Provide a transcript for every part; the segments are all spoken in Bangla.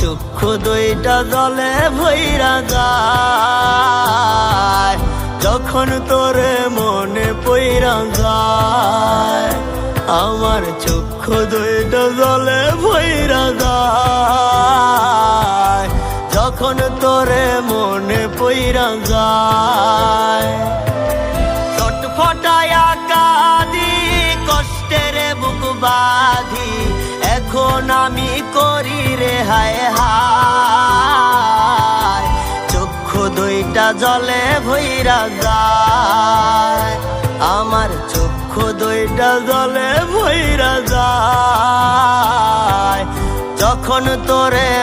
চক্ষু দুইটা জলে ভৈরা যায়। যখন তোরে মনে পইরা যায়, আমার চক্ষু দুইটা জলে ভৈরা যায়। যখন তোরে মনে পইরা যায় ছটফটায়া কাঁদি কষ্টের বুক বাঁধি এখন আমি করি রে, হায় হায়। চক্ষু দুইটা জলে ভৈরা যায়। আমার চক্ষু দুইটা জলে ভৈরা যায়। যখন তোরে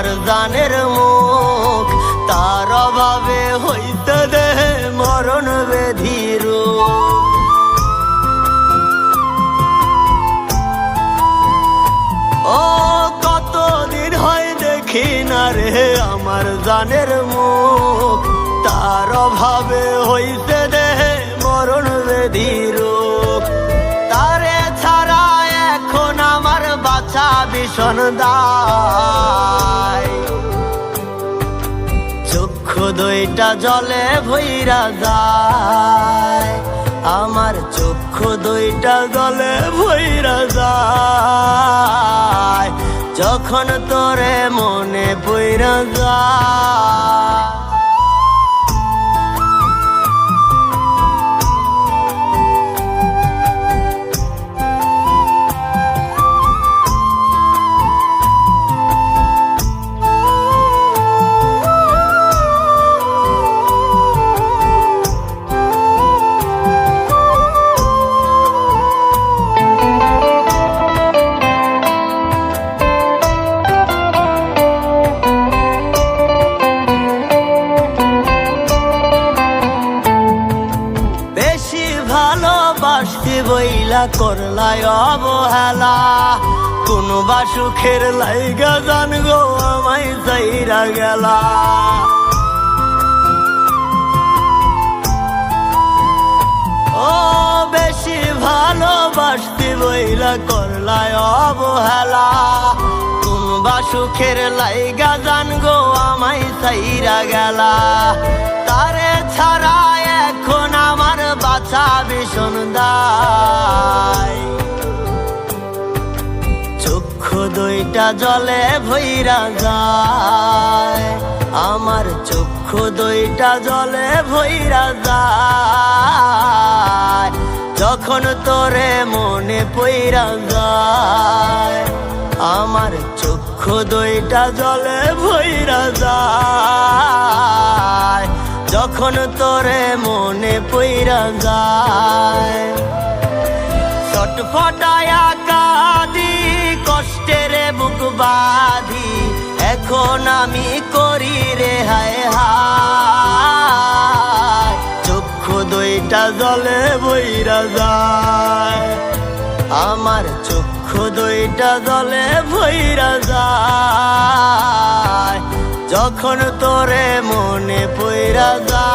আমার জানের মুখ, তার অভাবে হইতে দে মরণ বেধির। ও কতদিন হয় দেখি না রে আমার জানের মুখ, তার অভাবে হইতে দে মরণ বেধির। তারে ছাড়া এখন আমার বাছা ভীষণ দায় দুইটা জলে ভৈরা যায়। আমার চক্ষু দুইটা জলে ভৈরা যায়। যখন তোরে মনে ভৈরা যায় ভালোবাসতে বইলা করলাই অবহেলা। কোন বা সুখের লাইগা জান গো, আমায় যাইরা গেলা। ও বেশি ভালোবাসতে বইলা করলাই অবহেলা। কোন বা সুখের লাইগা জান গো, আমায় চাইরা গেলা। তারে ছাড়া দুইটা জলে ভৈরা যায়। আমার চক্ষু দুইটা জলে ভৈরা যায়। যখন তোরে মনে পইরা যায়, আমার চক্ষু দুইটা জলে ভৈরা যায়। যখন তোরে মনে পইরা যায় ছটফটায়া দুইটা জলে বইরা যায়। আমার চক্ষু দুইটা জলে বইরা যায়। যখন তোরে মনে পইরা যায়